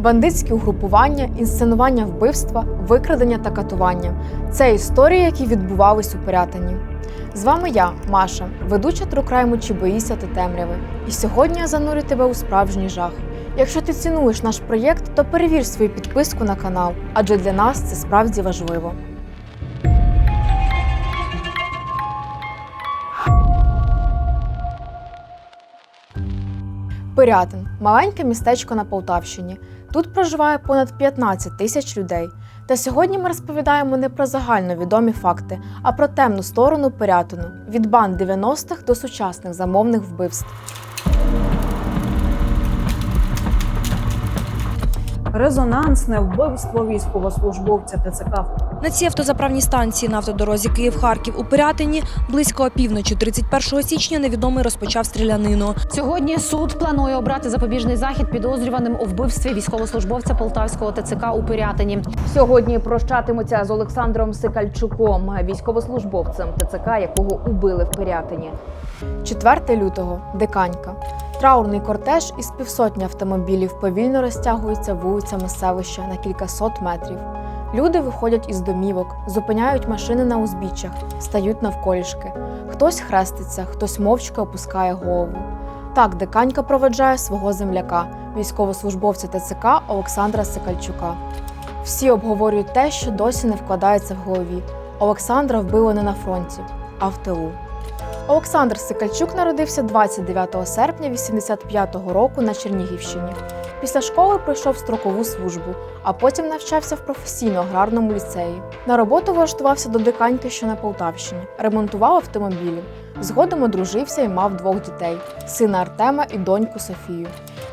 Бандитські угрупування, інсценування вбивства, викрадення та катування це історії, які відбувались у Пирятині. З вами я, Маша, ведуча трукрайму Чи боїся ти темряви. І сьогодні я занурю тебе у справжній жах. Якщо ти цінуєш наш проєкт, то перевір свою підписку на канал, адже для нас це справді важливо. Пирятин маленьке містечко на Полтавщині. Тут проживає понад 15 тисяч людей. Та сьогодні ми розповідаємо не про загальновідомі факти, а про темну сторону Пирятину від банд 90-х до сучасних замовних вбивств. Резонансне вбивство військовослужбовця ТЦК. На цій автозаправній станції на автодорозі Київ-Харків у Пирятині близько опівночі 31 січня невідомий розпочав стрілянину. Сьогодні суд планує обрати запобіжний захід підозрюваним у вбивстві військовослужбовця Полтавського ТЦК у Пирятині. Сьогодні прощатимуться з Олександром Сикальчуком, військовослужбовцем ТЦК, якого убили в Пирятині. 4 лютого Диканька. Траурний кортеж із півсотні автомобілів повільно розтягується вулицями селища на кількасот метрів. Люди виходять із домівок, зупиняють машини на узбіччях, стають навколішки. Хтось хреститься, хтось мовчки опускає голову. Так Диканька проведжає свого земляка, військовослужбовця ТЦК Олександра Сикальчука. Всі обговорюють те, що досі не вкладається в голові. Олександра вбило не на фронті, а в тилу. Олександр Сикальчук народився 29 серпня 85-го року на Чернігівщині. Після школи пройшов строкову службу, а потім навчався в професійно-аграрному ліцеї. На роботу влаштувався до диканьки, що на Полтавщині, ремонтував автомобілі. Згодом одружився і мав двох дітей сина Артема і доньку Софію.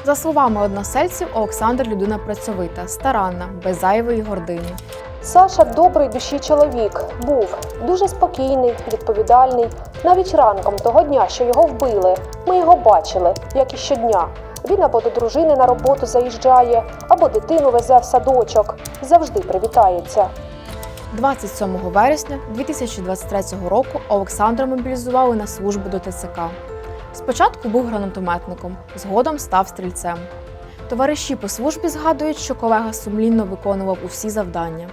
За словами односельців, Олександр людина працьовита, старанна, без зайвої гордині. Саша добрий душі чоловік був дуже спокійний, відповідальний. Навіть ранком того дня, що його вбили, ми його бачили, як і щодня. Він або до дружини на роботу заїжджає, або дитину везе в садочок. Завжди привітається. 27 вересня 2023 року Олександра мобілізували на службу до ТЦК. Спочатку був гранатометником, згодом став стрільцем. Товариші по службі згадують, що колега сумлінно виконував усі завдання.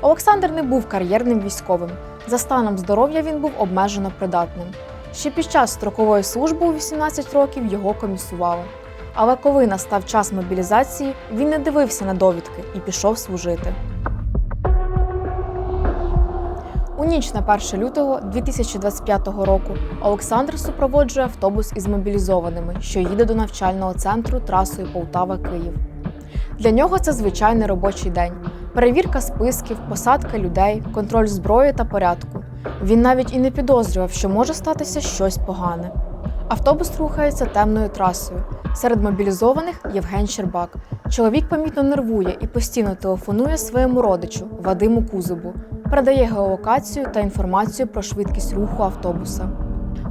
Олександр не був кар'єрним військовим. За станом здоров'я він був обмежено придатним. Ще під час строкової служби у 18 років його комісували. Але коли настав час мобілізації, він не дивився на довідки і пішов служити. У ніч на 1 лютого 2025 року Олександр супроводжує автобус із мобілізованими, що їде до навчального центру трасою Полтава-Київ. Для нього це звичайний робочий день: перевірка списків, посадка людей, контроль зброї та порядку. Він навіть і не підозрював, що може статися щось погане. Автобус рухається темною трасою. Серед мобілізованих Євген Щербак. Чоловік помітно нервує і постійно телефонує своєму родичу Вадиму Кузубу, передає геолокацію та інформацію про швидкість руху автобуса.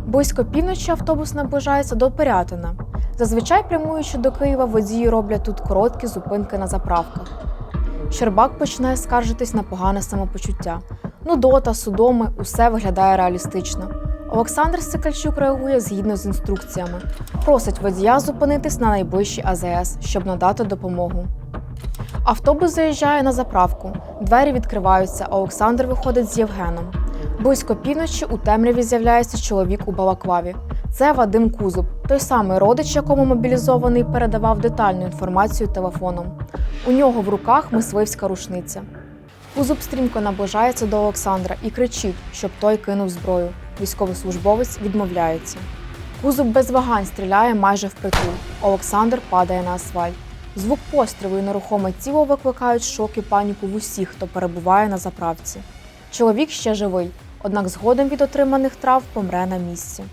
Близько півночі автобус наближається до Пирятина. Зазвичай прямуючи до Києва, водії роблять тут короткі зупинки на заправках. Щербак починає скаржитись на погане самопочуття. Нудота, судоми усе виглядає реалістично. Олександр Сикальчук реагує згідно з інструкціями. Просить водія зупинитись на найближчій АЗС, щоб надати допомогу. Автобус заїжджає на заправку, двері відкриваються, а Олександр виходить з Євгеном. Близько півночі у темряві з'являється чоловік у балаклаві. Це Вадим Кузуб, той самий родич, якому мобілізований передавав детальну інформацію телефоном. У нього в руках мисливська рушниця. Кузуб стрімко наближається до Олександра і кричить, щоб той кинув зброю. Військовослужбовець відмовляється. Кузуб без вагань стріляє майже впритул. Олександр падає на асфальт. Звук пострілу і нерухоме тіло викликають шок і паніку в усіх, хто перебуває на заправці. Чоловік ще живий, однак згодом від отриманих трав помре на місці.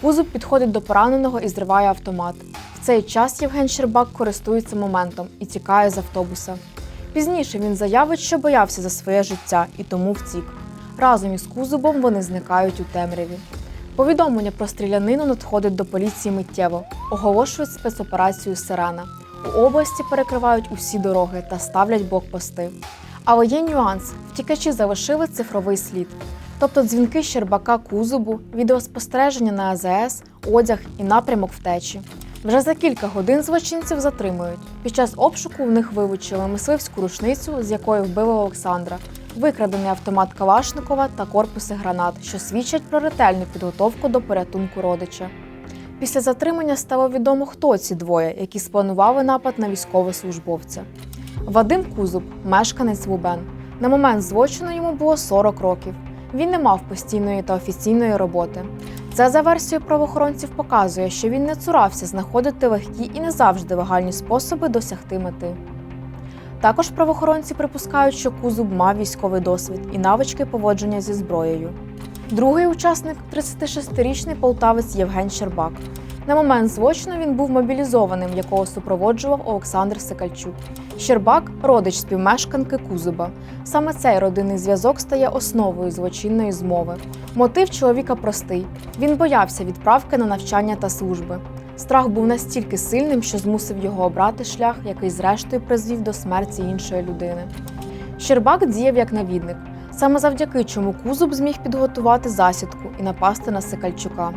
Кузуб підходить до пораненого і зриває автомат. В цей час Євген Щербак користується моментом і тікає з автобуса. Пізніше він заявить, що боявся за своє життя і тому втік. Разом із Кузубом вони зникають у темряві. Повідомлення про стрілянину надходить до поліції миттєво, оголошують спецоперацію Сирена. У області перекривають усі дороги та ставлять блокпости. Але є нюанс: втікачі залишили цифровий слід. Тобто дзвінки Щербака Кузубу, відеоспостереження на АЗС, одяг і напрямок втечі. Вже за кілька годин злочинців затримують. Під час обшуку в них вилучили мисливську рушницю, з якої вбили Олександра, викрадений автомат Калашникова та корпуси гранат, що свідчать про ретельну підготовку до порятунку родича. Після затримання стало відомо, хто ці двоє, які спланували напад на військовослужбовця. Вадим Кузуб, мешканець Лубен. На момент злочину йому було 40 років. Він не мав постійної та офіційної роботи. Це за версією правоохоронців показує, що він не цурався знаходити легкі і не завжди легальні способи досягти мети. Також правоохоронці припускають, що Кузуб мав військовий досвід і навички поводження зі зброєю. Другий учасник 36-річний полтавець Євген Щербак. На момент злочину він був мобілізованим, якого супроводжував Олександр Сикальчук. Щербак родич співмешканки Кузуба. Саме цей родинний зв'язок стає основою злочинної змови. Мотив чоловіка простий: він боявся відправки на навчання та служби. Страх був настільки сильним, що змусив його обрати шлях, який зрештою призвів до смерті іншої людини. Щербак діяв як навідник, саме завдяки чому Кузуб зміг підготувати засідку і напасти на Сикальчука.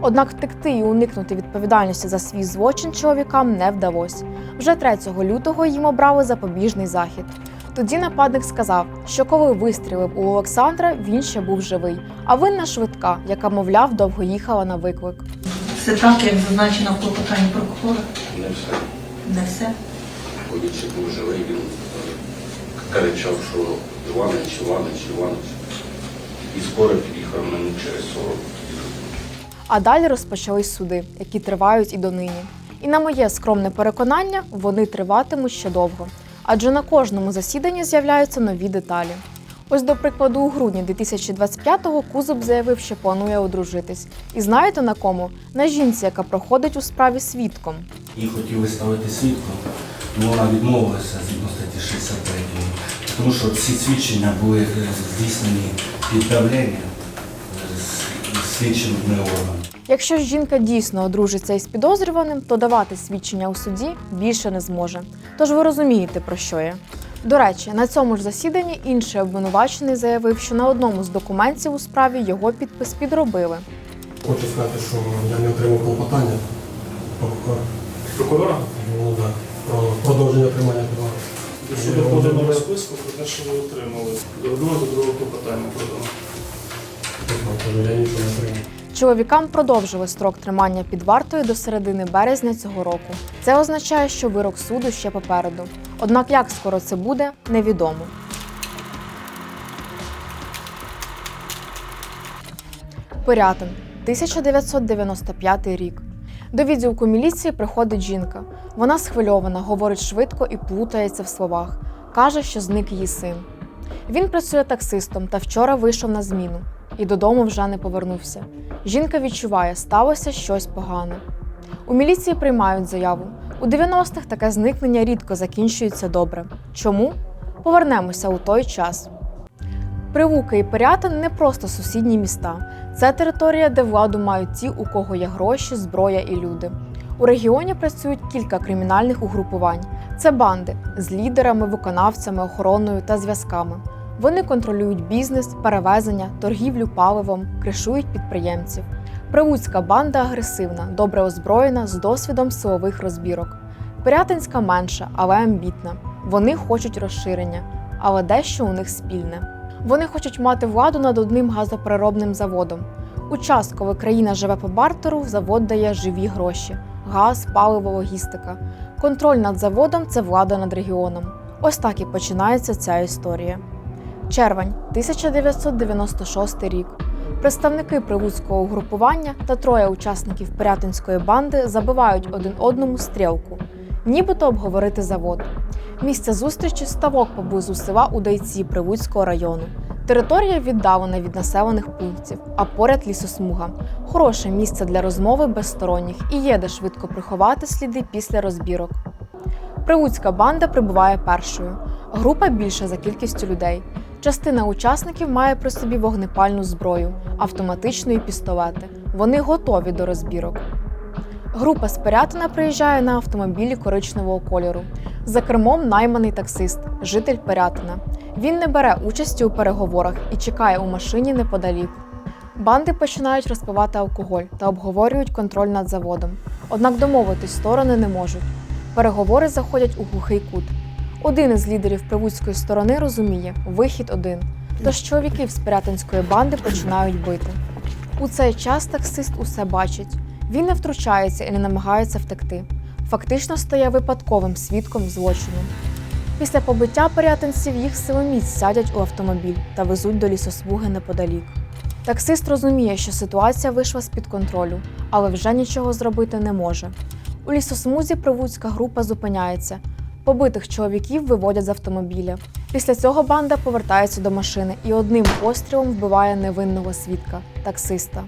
Однак втекти і уникнути відповідальності за свій злочин чоловікам не вдалося. Вже 3 лютого їм обрали запобіжний захід. Тоді нападник сказав, що коли вистрілив у Олександра, він ще був живий, а винна швидка, яка, мовляв, довго їхала на виклик. Все так, як зазначено в клопотанні прокурора. Не все. Не все. Коли був живий, він е, кричав, що Іванич, Іванич, Іванич. І скоро під'їхав мені через 40. А далі розпочались суди, які тривають і донині. І на моє скромне переконання, вони триватимуть ще довго, адже на кожному засіданні з'являються нові деталі. Ось, до прикладу, у грудні 2025-го Кузуб заявив, що планує одружитись. І знаєте на кому? На жінці, яка проходить у справі свідком. Її хотіли ставити свідком, але вона відмовилася згідно статті 63, тому що ці свідчення були е, здійснені під давленням е, з- слідчими органами. Якщо ж жінка дійсно одружиться із підозрюваним, то давати свідчення у суді більше не зможе. Тож ви розумієте, про що я. До речі, на цьому ж засіданні інший обвинувачений заявив, що на одному з документів у справі його підпис підробили. Хочу сказати, що я не отримав клопотання прокурора. Прокурора? Ну, да, про продовження отримання права. Що доходимо до списку про те, що ви отримали. До одного до другого клопотання подано. Я нічого не отримав. Чоловікам продовжили строк тримання під вартою до середини березня цього року. Це означає, що вирок суду ще попереду. Однак як скоро це буде, невідомо. Пирятин, 1995 рік. До відділку міліції приходить жінка. Вона схвильована, говорить швидко і плутається в словах. Каже, що зник її син. Він працює таксистом та вчора вийшов на зміну і додому вже не повернувся. Жінка відчуває, сталося щось погане. У міліції приймають заяву. У 90-х таке зникнення рідко закінчується добре. Чому? Повернемося у той час. Привуки і Пирятин не просто сусідні міста. Це територія, де владу мають ті, у кого є гроші, зброя і люди. У регіоні працюють кілька кримінальних угрупувань. Це банди з лідерами, виконавцями, охороною та зв'язками. Вони контролюють бізнес, перевезення, торгівлю паливом, кришують підприємців. Привуцька банда агресивна, добре озброєна, з досвідом силових розбірок. Пирятинська менша, але амбітна. Вони хочуть розширення, але дещо у них спільне. Вони хочуть мати владу над одним газопереробним заводом. У час, коли країна живе по бартеру, завод дає живі гроші: газ, паливо, логістика. Контроль над заводом це влада над регіоном. Ось так і починається ця історія. Червень 1996 рік. Представники привузького угрупування та троє учасників Пирятинської банди забивають один одному стрілку, нібито обговорити завод. Місце зустрічі ставок поблизу села Удайці Привузького району. Територія віддалена від населених пунктів, а поряд лісосмуга. Хороше місце для розмови без сторонніх і є де швидко приховати сліди після розбірок. Привудська банда прибуває першою. Група більша за кількістю людей. Частина учасників має при собі вогнепальну зброю, автоматичну і пістолети. Вони готові до розбірок. Група з Пирятина приїжджає на автомобілі коричневого кольору. За кермом найманий таксист, житель Пирятина. Він не бере участі у переговорах і чекає у машині неподалік. Банди починають розпивати алкоголь та обговорюють контроль над заводом. Однак домовитись сторони не можуть. Переговори заходять у глухий кут. Один із лідерів привудської сторони розуміє вихід один. Тож чоловіків з пирятинської банди починають бити. У цей час таксист усе бачить. Він не втручається і не намагається втекти. Фактично стає випадковим свідком злочину. Після побиття порятинців їх силоміць садять у автомобіль та везуть до лісосмуги неподалік. Таксист розуміє, що ситуація вийшла з-під контролю, але вже нічого зробити не може. У лісосмузі привудська група зупиняється. Побитих чоловіків виводять з автомобіля. Після цього банда повертається до машини і одним пострілом вбиває невинного свідка таксиста.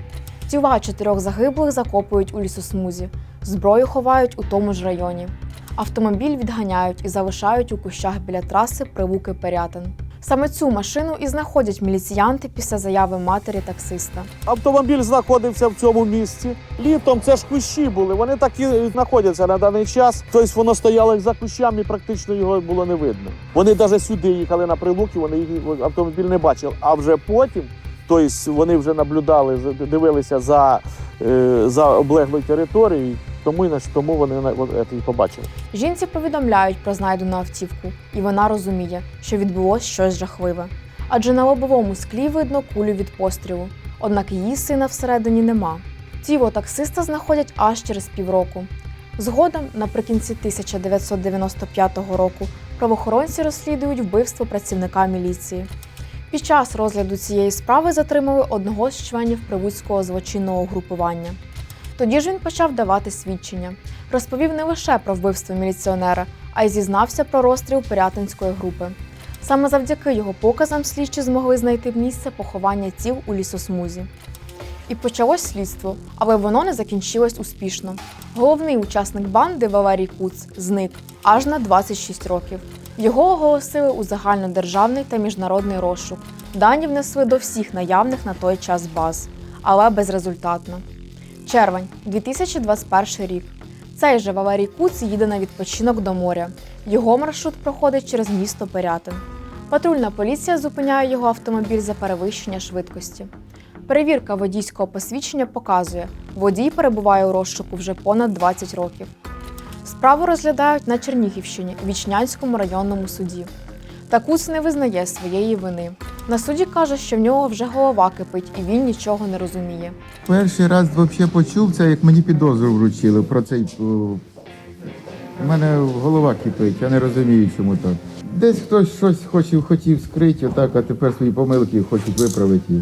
Тіла чотирьох загиблих закопують у лісосмузі, зброю ховають у тому ж районі. Автомобіль відганяють і залишають у кущах біля траси привуки Перятин. Саме цю машину і знаходять міліціянти після заяви матері таксиста. Автомобіль знаходився в цьому місці. Літом це ж кущі були. Вони так і знаходяться на даний час. Тобто воно стояло за кущами, практично його було не видно. Вони навіть сюди їхали на прилуки, вони їх автомобіль не бачили. А вже потім, тобто вони вже наблюдали, дивилися за, е, за облеглою територією, тому і тому вони це і побачили. Жінці повідомляють про знайдену автівку, і вона розуміє, що відбулось щось жахливе. Адже на лобовому склі видно кулю від пострілу, однак її сина всередині нема. Тіло таксиста знаходять аж через півроку. Згодом, наприкінці 1995 року, правоохоронці розслідують вбивство працівника міліції. Під час розгляду цієї справи затримали одного з членів Привудського злочинного групування. Тоді ж він почав давати свідчення. Розповів не лише про вбивство міліціонера, а й зізнався про розстріл Пирятинської групи. Саме завдяки його показам слідчі змогли знайти місце поховання тіл у лісосмузі. І почалось слідство, але воно не закінчилось успішно. Головний учасник банди Валерій Куц зник аж на 26 років. Його оголосили у загальнодержавний та міжнародний розшук. Дані внесли до всіх наявних на той час баз, але безрезультатно. Червень 2021 рік. Цей же Валерій Куц їде на відпочинок до моря. Його маршрут проходить через місто Пирятин. Патрульна поліція зупиняє його автомобіль за перевищення швидкості. Перевірка водійського посвідчення показує, водій перебуває у розшуку вже понад 20 років. Справу розглядають на Чернігівщині Вічнянському районному суді. Та Куц не визнає своєї вини. На суді каже, що в нього вже голова кипить і він нічого не розуміє. Перший раз взагалі почув це, як мені підозру вручили про цей. У мене голова кипить, я не розумію, чому так. Десь хтось щось хотів, хотів скрити, отак, а тепер свої помилки хочуть виправити.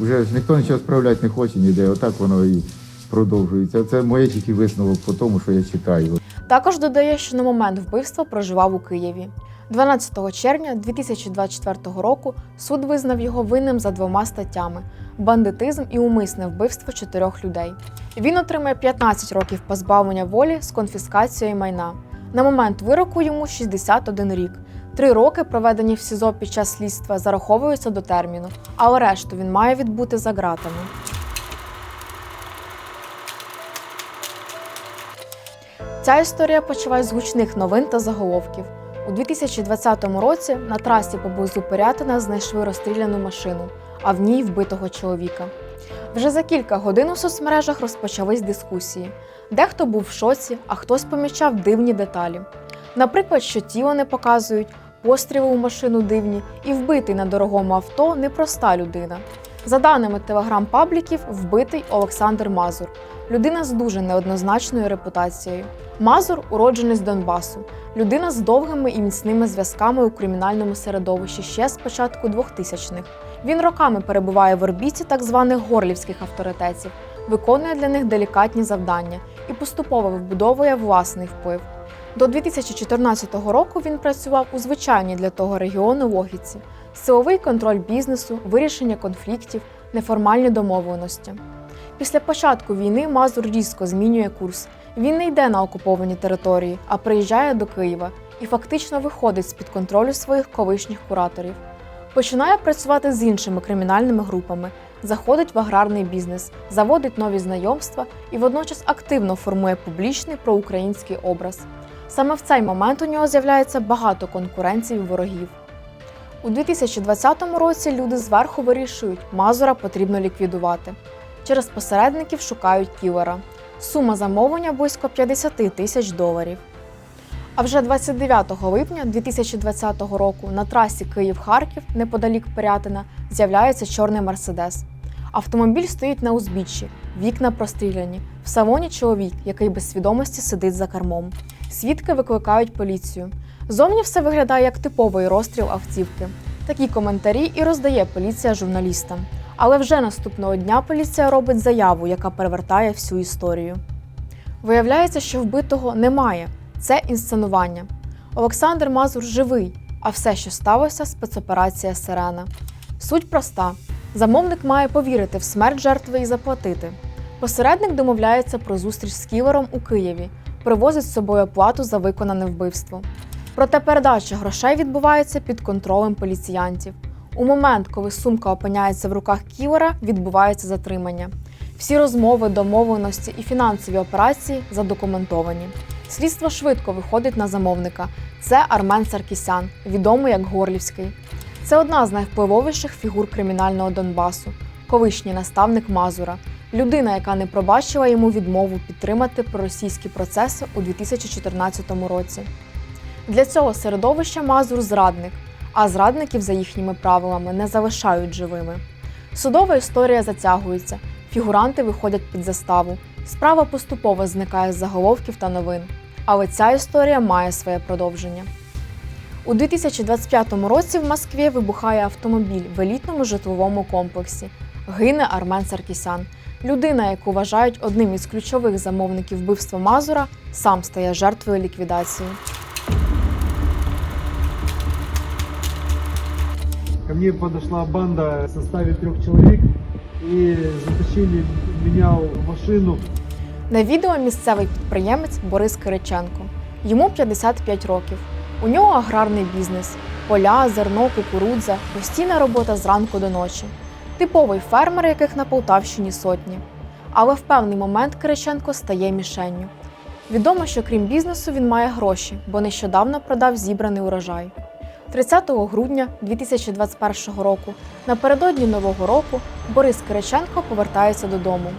Вже ж ніхто нічого справляти не хоче ніде, отак воно і продовжується. Це моє тільки висновок по тому, що я читаю. Також додає, що на момент вбивства проживав у Києві. 12 червня 2024 року суд визнав його винним за двома статтями: бандитизм і умисне вбивство чотирьох людей. Він отримає 15 років позбавлення волі з конфіскацією майна. На момент вироку йому 61 рік. Три роки, проведені в СІЗО під час слідства, зараховуються до терміну, але решту він має відбути за ґратами. Ця історія почалась з гучних новин та заголовків. У 2020 році на трасі поблизу Пирятина знайшли розстріляну машину, а в ній вбитого чоловіка. Вже за кілька годин у соцмережах розпочались дискусії. Дехто був в шоці, а хтось помічав дивні деталі. Наприклад, що тіло не показують, постріли у машину дивні, і вбитий на дорогому авто непроста людина. За даними телеграм-пабліків, вбитий Олександр Мазур, людина з дуже неоднозначною репутацією. Мазур уроджений з Донбасу, людина з довгими і міцними зв'язками у кримінальному середовищі ще з початку 2000-х. Він роками перебуває в орбіті так званих горлівських авторитетів, виконує для них делікатні завдання і поступово вибудовує власний вплив. До 2014 року він працював у звичайній для того регіону логіці: силовий контроль бізнесу, вирішення конфліктів, неформальні домовленості. Після початку війни Мазур різко змінює курс. Він не йде на окуповані території, а приїжджає до Києва і фактично виходить з-під контролю своїх колишніх кураторів. Починає працювати з іншими кримінальними групами, заходить в аграрний бізнес, заводить нові знайомства і водночас активно формує публічний проукраїнський образ. Саме в цей момент у нього з'являється багато конкуренцій і ворогів. У 2020 році люди зверху вирішують, Мазура потрібно ліквідувати. Через посередників шукають кілера. Сума замовлення близько 50 тисяч доларів. А вже 29 липня 2020 року на трасі Київ-Харків, неподалік Пирятина, з'являється чорний мерседес. Автомобіль стоїть на узбіччі, вікна простріляні. В салоні чоловік, який без свідомості сидить за кермом. Свідки викликають поліцію. Зовні все виглядає як типовий розстріл автівки. Такі коментарі і роздає поліція журналістам. Але вже наступного дня поліція робить заяву, яка перевертає всю історію. Виявляється, що вбитого немає. Це інсценування. Олександр Мазур живий, а все, що сталося, спецоперація Сирена. Суть проста: замовник має повірити в смерть жертви і заплатити. Посередник домовляється про зустріч з кілером у Києві, привозить з собою оплату за виконане вбивство. Проте передача грошей відбувається під контролем поліціянтів. У момент, коли сумка опиняється в руках кілера, відбувається затримання. Всі розмови, домовленості і фінансові операції задокументовані. Слідство швидко виходить на замовника. Це Армен Саркісян, відомий як Горлівський. Це одна з найвпливовіших фігур кримінального Донбасу, колишній наставник Мазура, людина, яка не пробачила йому відмову підтримати проросійські процеси у 2014 році. Для цього середовища Мазур зрадник, а зрадників за їхніми правилами не залишають живими. Судова історія затягується, фігуранти виходять під заставу. Справа поступово зникає з заголовків та новин. Але ця історія має своє продовження. У 2025 році в Москві вибухає автомобіль в елітному житловому комплексі. Гине Армен Саркісян. Людина, яку вважають одним із ключових замовників вбивства Мазура, сам стає жертвою ліквідації. Мне подошла банда в составе трех человек и затащили меня в машину. На відео місцевий підприємець Борис Кириченко. Йому 55 років. У нього аграрний бізнес: поля, зерно, кукурудза, постійна робота зранку до ночі. Типовий фермер, яких на Полтавщині сотні. Але в певний момент Кириченко стає мішенню. Відомо, що крім бізнесу він має гроші, бо нещодавно продав зібраний урожай. 30 грудня 2021 року, напередодні Нового року, Борис Кириченко повертається додому.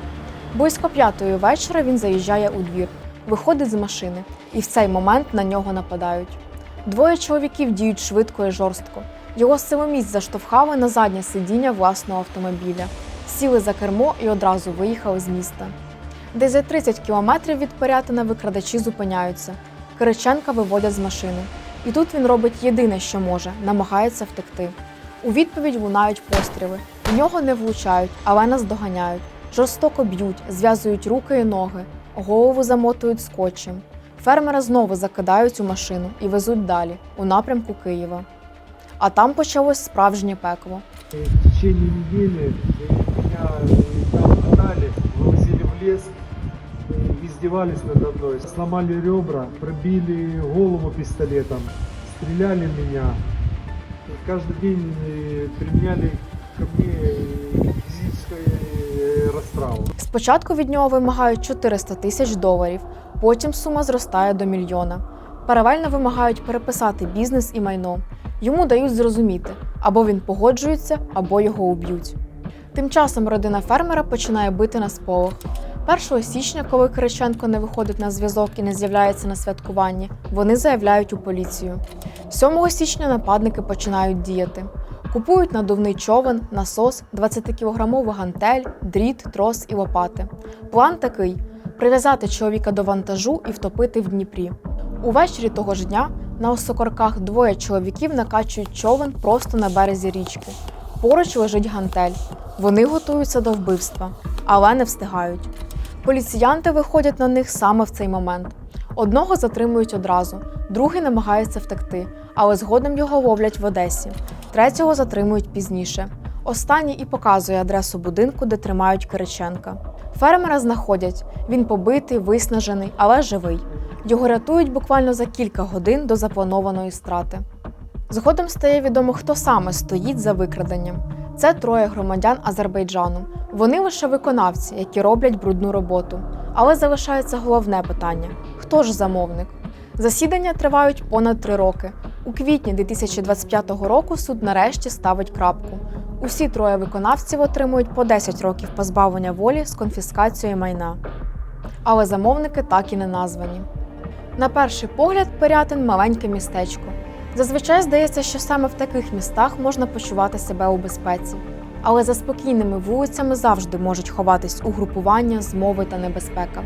Близько п'ятої вечора він заїжджає у двір, виходить з машини, і в цей момент на нього нападають. Двоє чоловіків діють швидко і жорстко. Його силоміць заштовхали на заднє сидіння власного автомобіля, сіли за кермо і одразу виїхали з міста. Десь за 30 кілометрів від Порятина викрадачі зупиняються. Кириченка виводять з машини. І тут він робить єдине, що може намагається втекти. У відповідь лунають постріли. У нього не влучають, але наздоганяють. Жорстоко б'ють, зв'язують руки і ноги, голову замотують скотчем. Фермера знову закидають у машину і везуть далі, у напрямку Києва. А там почалось справжнє пекло. В течение недели меня там катали, вывозили в лес, издевались надо мной. Сломали ребра, пробили голову пистолетом, стреляли в меня. И каждый день э, применяли ко мне э, физическое э, расправу. Спочатку від нього вимагають 400 тисяч доларів, потім сума зростає до мільйона. Паралельно вимагають переписати бізнес і майно. Йому дають зрозуміти, або він погоджується, або його уб'ють. Тим часом родина фермера починає бити на сполох. 1 січня, коли Кириченко не виходить на зв'язок і не з'являється на святкуванні, вони заявляють у поліцію. 7 січня нападники починають діяти. Купують надувний човен, насос, 20-кілограмову гантель, дріт, трос і лопати. План такий: прив'язати чоловіка до вантажу і втопити в Дніпрі. Увечері того ж дня на осокорках двоє чоловіків накачують човен просто на березі річки. Поруч лежить гантель. Вони готуються до вбивства, але не встигають. Поліціянти виходять на них саме в цей момент. Одного затримують одразу, другий намагається втекти, але згодом його ловлять в Одесі. Третього затримують пізніше. Останній і показує адресу будинку, де тримають Кириченка. Фермера знаходять. Він побитий, виснажений, але живий. Його рятують буквально за кілька годин до запланованої страти. Згодом стає відомо, хто саме стоїть за викраденням. Це троє громадян Азербайджану. Вони лише виконавці, які роблять брудну роботу. Але залишається головне питання: хто ж замовник? Засідання тривають понад три роки. У квітні 2025 року суд нарешті ставить крапку. Усі троє виконавців отримують по 10 років позбавлення волі з конфіскацією майна. але замовники так і не названі. На перший погляд, Пирятин маленьке містечко. Зазвичай здається, що саме в таких містах можна почувати себе у безпеці. Але за спокійними вулицями завжди можуть ховатись угрупування, змови та небезпека.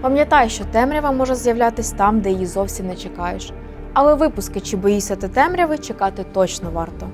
Пам'ятай, що темрява може з'являтись там, де її зовсім не чекаєш. Але випуски чи боїшся ти темряви чекати точно варто.